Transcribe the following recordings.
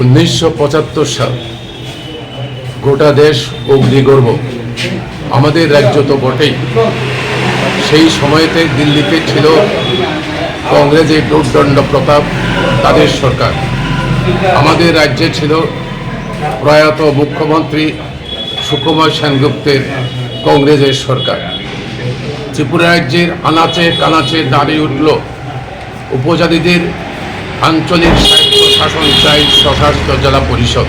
উনিশশো পঁচাত্তর সাল, গোটা দেশ অগ্নিগর্ব আমাদের রাজ্য তো বটেই। সেই সময়তে দিল্লিতে ছিল কংগ্রেসের দুর্দণ্ড প্রতাপ, তাদের সরকার। আমাদের রাজ্যে ছিল প্রয়াত মুখ্যমন্ত্রী সুকুমার সেনগুপ্তের কংগ্রেসের সরকার। ত্রিপুরা রাজ্যের আনাচে কানাচে দাবি উঠল উপজাতিদের আঞ্চলিক স্বায়ত্ত শাসন চাই স্বশাসিত জেলা পরিষদ।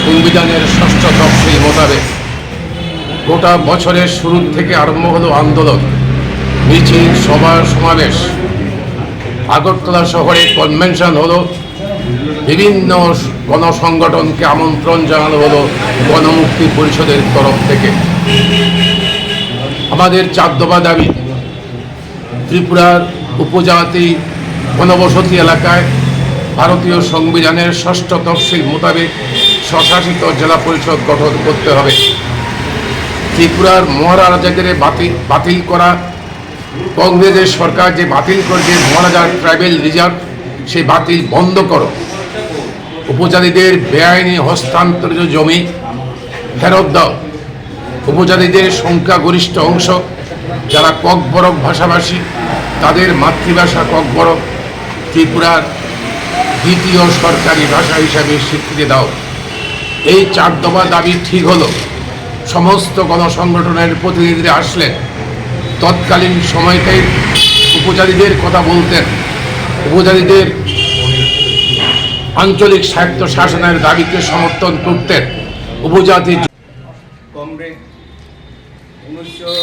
সংবিধানের ষষ্ঠ তফসিল মোতাবেক গোটা বছরের শুরু থেকে আরম্ভ হলো আন্দোলন। মিছিল, সভা, সমাবেশ। আগরতলা শহরে কনভেনশন হলো। বিভিন্ন গণসংগঠনকে আমন্ত্রণ জানানো হলো গণমুক্তি পরিষদের তরফ থেকে। আমাদের চার দাবি, ত্রিপুরার উপজাতি ঘনবসতি এলাকায় ভারতীয় সংবিধানের ষষ্ঠ তফসিল মোতাবেক স্বশাসিত জেলা পরিষদ গঠন করতে হবে। ত্রিপুরার মহারাজাদের বাতিল বাতিল করা, কংগ্রেসের সরকার যে বাতিল করেছে মহারাজার ট্রাইবেল রিজার্ভ সেই বাতিল বন্ধ করো। উপজাতিদের বেআইনি হস্তান্তরিত জমি ফেরত দাও। উপজাতিদের সংখ্যাগরিষ্ঠ অংশ যারা কক ককবরক ভাষাভাষী তাদের মাতৃভাষা ককবরক ত্রিপুরার দ্বিতীয় সরকারি ভাষা হিসাবে স্বীকৃতি দাও। এই চার দফা দাবি ঠিক হলো। সমস্ত গণসংগঠনের প্রতিনিধিরা আসলেন। তৎকালীন সময়তেই উপজাতিদের কথা বলতেন। উপজাতিদের আঞ্চলিক স্বায়ত্ত শাসনের দাবিকে সমর্থন করতেন। উপজাতি কমরেড উনিশশো